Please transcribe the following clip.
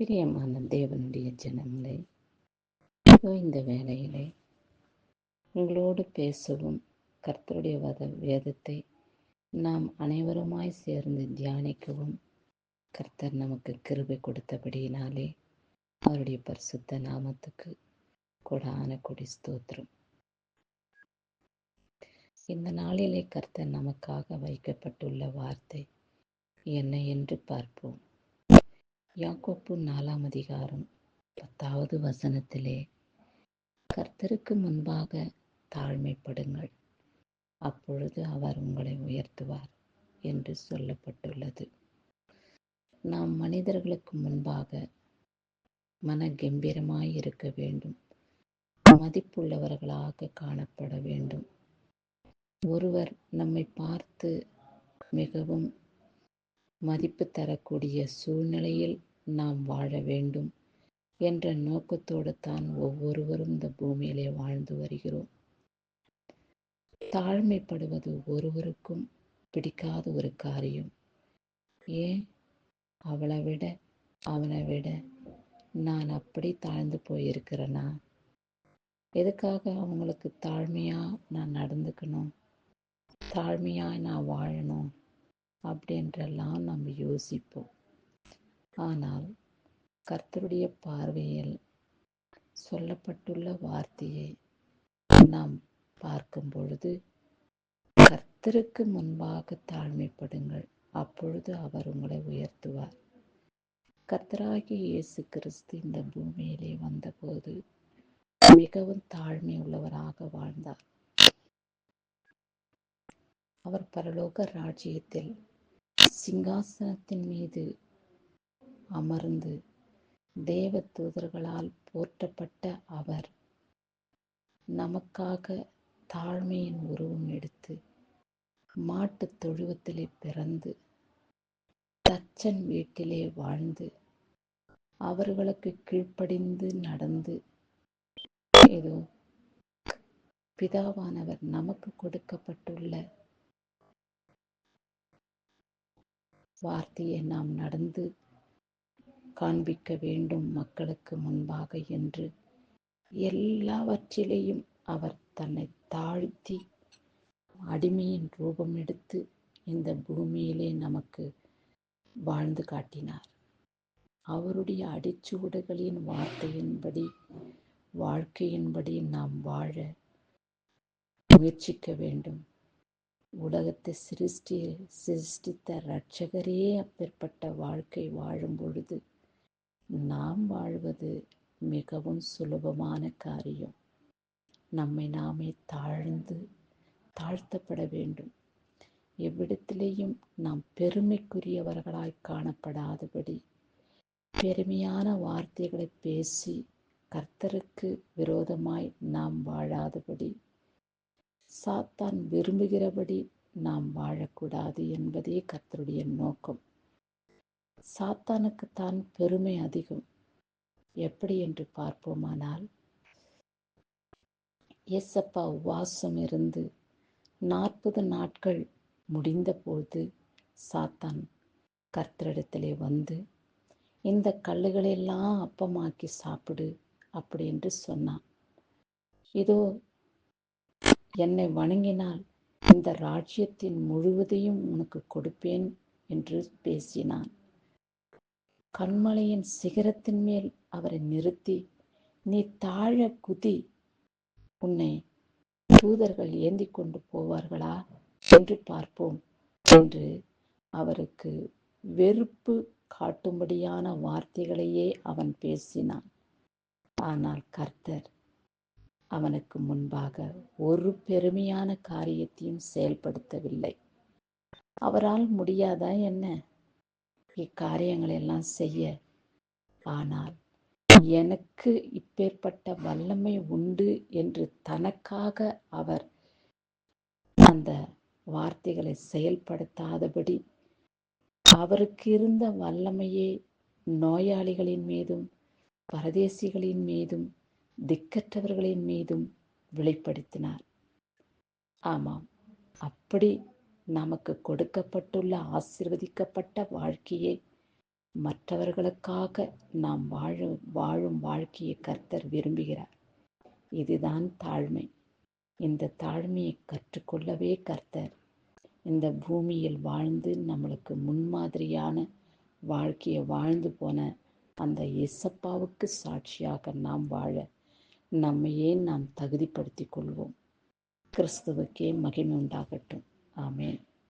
பிரியமான தேவனுடைய ஜனங்களே இதோ இந்த வேளையிலே உங்களோடு பேசவும் கர்த்தருடைய வத வேதத்தை நாம் அனைவருமாய் சேர்ந்து தியானிக்கவும். கர்த்தர் நமக்கு கிருபை கொடுத்தபடியினாலே அவருடைய பரிசுத்த நாமத்துக்கு கொடான கொடி ஸ்தோத்திரம். இந்த நாளிலே கர்த்தர் நமக்காக வைக்கப்பட்டுள்ள வார்த்தை என்ன என்று பார்ப்போம். யாக்கோப்பு நாலாம் அதிகாரம் பத்தாவது வசனத்திலே கர்த்தருக்கு முன்பாக தாழ்மைப்படுங்கள். அப்பொழுது அவர் உங்களை உயர்த்துவார் என்று சொல்லப்பட்டுள்ளது. நாம் மனிதர்களுக்கு முன்பாக மன கம்பீரமாய் இருக்க வேண்டும். மதிப்புள்ளவர்களாக காணப்பட வேண்டும். ஒருவர் நம்மை பார்த்து மிகவும் மதிப்பு தரக்கூடிய சூழ்நிலையில் நாம் வாழ வேண்டும் என்ற நோக்கத்தோடு தான் ஒவ்வொருவரும் இந்த பூமியிலே வாழ்ந்து வருகிறோம். தாழ்மைப்படுவது ஒருவருக்கும் பிடிக்காத ஒரு காரியம். ஏன்? அவளை விட அவனை விட நான் அப்படி தாழ்ந்து போயிருக்கிறேனா? எதுக்காக அவங்களுக்கு தாழ்மையா நான் நடந்துக்கணும்? தாழ்மையா நான் வாழணும் அப்படின்றெல்லாம் நம்ம யோசிப்போம். ஆனால் கர்த்தருடைய பார்வையில் சொல்லப்பட்டுள்ள வார்த்தையை நாம் பார்க்கும் பொழுது கர்த்தருக்கு முன்பாக தாழ்மைப்படுங்கள் அப்பொழுது அவர் உங்களை உயர்த்துவார். கர்த்தராகி இயேசு கிறிஸ்து இந்த பூமியிலே வந்தபோது மிகவும் தாழ்மை உள்ளவராக வாழ்ந்தார். அவர் பரலோக ராஜ்யத்தில் சிங்காசனத்தின் மீது அமர்ந்து தேவ தூதர்களால் போற்றப்பட்ட அவர் நமக்காக தாழ்மையின் உருவம் எடுத்து மாட்டு தொழுவத்திலே பிறந்து தச்சன் வீட்டிலே வாழ்ந்து அவர்களுக்கு கீழ்ப்படிந்து நடந்து ஏதோ பிதாவானவர் நமக்கு கொடுக்கப்பட்டுள்ள வார்த்தையை நாம் நடந்து காண்பிக்க வேண்டும் மக்களுக்கு முன்பாக என்று. எல்லாவற்றிலேயும் அவர் தன்னை தாழ்த்தி அடிமையின் ரூபம் எடுத்து இந்த பூமியிலே நமக்கு வாழ்ந்து காட்டினார். அவருடைய அடிச்சுவடுகளின் வார்த்தையின்படி வாழ்க்கையின்படி நாம் வாழ முயற்சிக்க வேண்டும். உலகத்தை சிருஷ்டி சிருஷ்டித்த இரட்சகரே அப்பேற்பட்ட வாழ்க்கை வாழும் பொழுது நாம் வாழ்வது மிகவும் சுலபமான காரியம். நம்மை நாமே தாழ்ந்து தாழ்த்தப்பட வேண்டும். எவ்விடத்திலேயும் நாம் பெருமைக்குரியவர்களாய் காணப்படாதபடி பெருமையான வார்த்தைகளை பேசி கர்த்தருக்கு விரோதமாய் நாம் வாழாதபடி சாத்தான் விரும்புகிறபடி நாம் வாழக்கூடாது என்பதே கர்த்தருடைய நோக்கம். சாத்தானுக்கு தான் பெருமை அதிகம். எப்படி என்று பார்ப்போமானால் எஸ்அப்பா உவாசம் இருந்து நாற்பது நாட்கள் முடிந்தபோது சாத்தான் கர்த்தரிடத்திலே வந்து இந்த கல்லுகளெல்லாம் அப்பமாக்கி சாப்பிடு அப்படி என்று சொன்னான். இதோ என்னை வணங்கினால் இந்த ராஜ்யத்தின் முழுவதையும் உனக்கு கொடுப்பேன் என்று பேசினான். கண்மலையின் சிகரத்தின் மேல் அவரை நிறுத்தி நீ தாழ குதி உன்னை தூதர்கள் ஏந்தி கொண்டு போவார்களா? என்று பார்ப்போம் என்று அவருக்கு வெறுப்பு காட்டும்படியான வார்த்தைகளையே அவன் பேசினான். ஆனால் கர்த்தர் அவனுக்கு முன்பாக ஒரு பெருமையான காரியத்தையும் செயல்படுத்தவில்லை. அவரால் முடியாதா என்ன? இக்காரியங்களை எல்லாம் செய்ய. ஆனால் எனக்கு இப்பேற்பட்ட வல்லமை உண்டு என்று தனக்காக அவர் அந்த வார்த்தைகளை செயல்படுத்தாதபடி அவருக்கு இருந்த வல்லமையே நோயாளிகளின் மீதும் பரதேசிகளின் மீதும் திக்கற்றவர்களின் மீதும் வெளிப்படுத்தினார். ஆமாம் அப்படி நமக்கு கொடுக்கப்பட்டுள்ள ஆசிர்வதிக்கப்பட்ட வாழ்க்கையை மற்றவர்களுக்காக நாம் வாழும் வாழும் வாழ்க்கையை கர்த்தர் விரும்புகிறார். இதுதான் தாழ்மை. இந்த தாழ்மையை கற்றுக்கொள்ளவே கர்த்தர் இந்த பூமியில் வாழ்ந்து நம்மளுக்கு முன்மாதிரியான வாழ்க்கையை வாழ்ந்து போன அந்த இசப்பாவுக்கு சாட்சியாக நாம் வாழ நம்மையே நாம் தகுதிப்படுத்திக் கொள்வோம். கிறிஸ்துவுக்கே மகிமை உண்டாகட்டும். Amen.